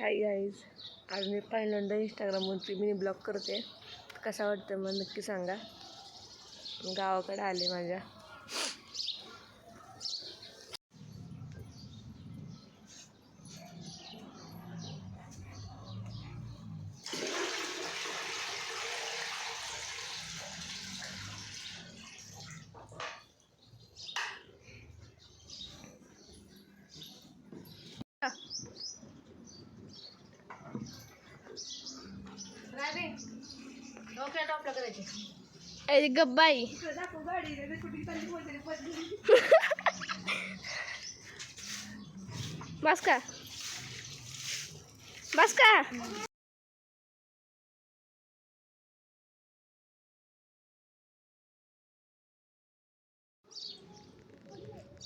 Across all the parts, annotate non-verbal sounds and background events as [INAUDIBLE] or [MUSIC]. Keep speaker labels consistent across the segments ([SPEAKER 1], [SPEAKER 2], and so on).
[SPEAKER 1] Hi guys आज मी पहिल्यांदा इंस्टाग्रामवरती मिनी ब्लॉग करते. कसा वाटतं मग नक्की सांगा. गावाकडे आले माझ्या. गब्बाई बस का बस का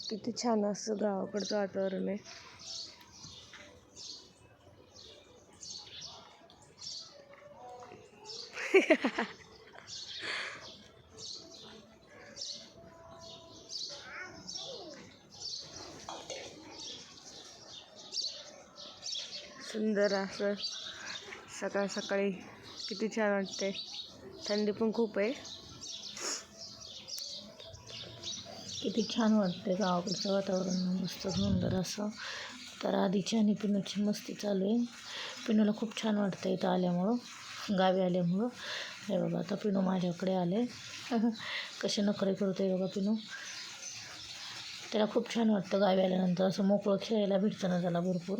[SPEAKER 1] किती छान असं गावाकडचं वातावरण आहे. सुंदर असं सकाळ सकाळी किती छान वाटते थंडी पण खूप आहे.
[SPEAKER 2] किती छान वाटते गावाकडचं वातावरण. मस्त सुंदर असं. तर आधीची आणि पिनूची मस्ती चालू आहे. पिनूला खूप छान वाटतं इथं आल्यामुळं. गावी आल्यामुळं. हे बघा आता पिनू माझ्याकडे आले. कसे नखरे करते बघा पिनू. त्याला खूप छान वाटतं गावी आल्यानंतर. असं मोकळं खेळायला भेटतं ना त्याला भरपूर.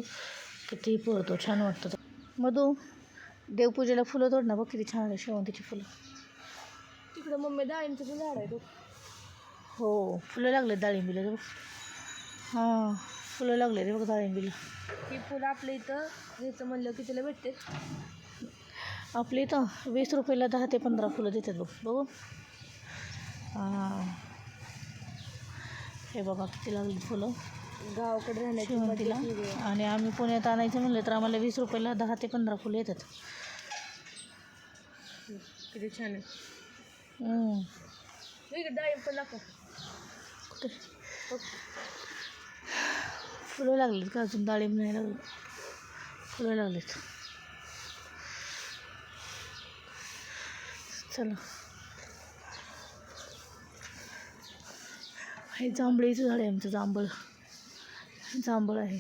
[SPEAKER 2] किती पळतो छान वाटतं. मधू देवपूजेला फुलं तोड ना बघ किती छान आहे शेवंतीची फुलं.
[SPEAKER 1] तिकडं मम्मी पण झाड आहे तो
[SPEAKER 2] हो फुलं लागले डाळिंबीला बघ. हां फुलं लागले रे बघ डाळिंबीला.
[SPEAKER 1] ही फुलं आपल्या इथं घ्यायचं म्हणलं की तिला भेटते
[SPEAKER 2] आपल्या इथं वीस रुपयाला दहा ते पंधरा फुलं देतात बघ बघू. हां बघा किती लागली फुलं.
[SPEAKER 1] गावाकडे राहण्याची आहे.
[SPEAKER 2] आणि आम्ही पुण्यात आणायचं म्हणलं तर आम्हाला वीस रुपयाला दहा ते पंधरा फुलं येतात.
[SPEAKER 1] किती छान
[SPEAKER 2] फुलं लागलीत का अजून? डाळिंब नाही लागलं. फुलं लागलीत. चला. हे जांभळीचं झाड आहे आमचं जांभळ. जांभळ आहे.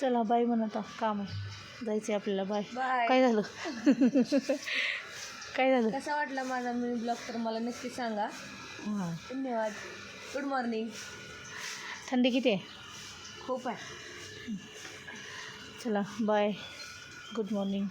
[SPEAKER 2] चला बाय म्हणा आता. काम आहे. जायचं आहे आपल्याला. बाय.
[SPEAKER 1] बाय.
[SPEAKER 2] काय झालं? [LAUGHS] काय झालं?
[SPEAKER 1] कसा वाटला माझा मिनी ब्लॉग तर मला नक्की सांगा.
[SPEAKER 2] हां.
[SPEAKER 1] धन्यवाद. गुड मॉर्निंग
[SPEAKER 2] थंडी किती आहे?
[SPEAKER 1] खूप आहे.
[SPEAKER 2] चला बाय गुड मॉर्निंग